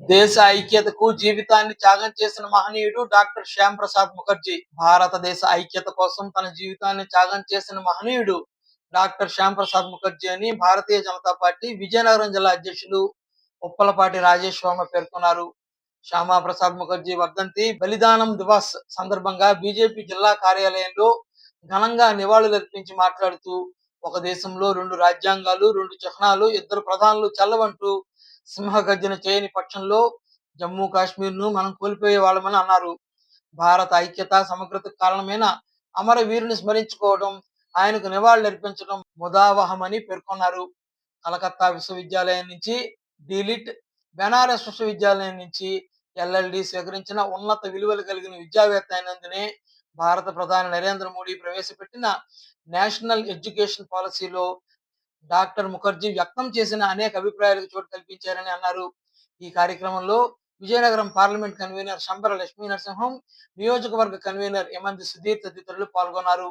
దేశ ఐక్యతకు జీవితాన్ని త్యాగం చేసిన మహనీయుడు డాక్టర్ శ్యామ్ ప్రసాద్ ముఖర్జీ. భారతదేశ ఐక్యత కోసం తన జీవితాన్ని త్యాగం చేసిన మహనీయుడు డాక్టర్ శ్యామ్ ప్రసాద్ ముఖర్జీ అని భారతీయ జనతా పార్టీ విజయనగరం జిల్లా అధ్యక్షులు ఉప్పలపాటి రాజేశ్వర్మ పేర్కొన్నారు. శ్యామా ప్రసాద్ ముఖర్జీ వర్ధంతి బలిదానం దివాస్ సందర్భంగా బీజేపీ జిల్లా కార్యాలయంలో ఘనంగా నివాళులర్పించి మాట్లాడుతూ ఒక దేశంలో రెండు రాజ్యాంగాలు రెండు చిహ్నాలు ఇద్దరు ప్రధానులు చల్లవంటూ సింహగర్జన చేయని పక్షంలో జమ్మూ కాశ్మీర్ను మనం కోల్పోయే వాళ్ళమని అన్నారు. భారత ఐక్యత సమగ్రత కారణమైన అమరవీరుని స్మరించుకోవడం ఆయనకు నివాళులర్పించడం ముదావహమని పేర్కొన్నారు. కలకత్తా విశ్వవిద్యాలయం నుంచి డిలిట్ బెనారస్ విశ్వవిద్యాలయం నుంచి ఎల్ఎల్డి స్వీకరించిన ఉన్నత విలువలు కలిగిన విద్యావేత్త అయినందునే భారత ప్రధాని నరేంద్ర మోడీ ప్రవేశపెట్టిన నేషనల్ ఎడ్యుకేషన్ పాలసీలో డాక్టర్ ముఖర్జీ వ్యక్తం చేసిన అనేక అభిప్రాయాలకు చోటు కల్పించారని అన్నారు. ఈ కార్యక్రమంలో విజయనగరం పార్లమెంట్ కన్వీనర్ శంబర లక్ష్మీ నరసింహం నియోజకవర్గ కన్వీనర్ ఎమంది సుధీర్ తదితరులు పాల్గొన్నారు.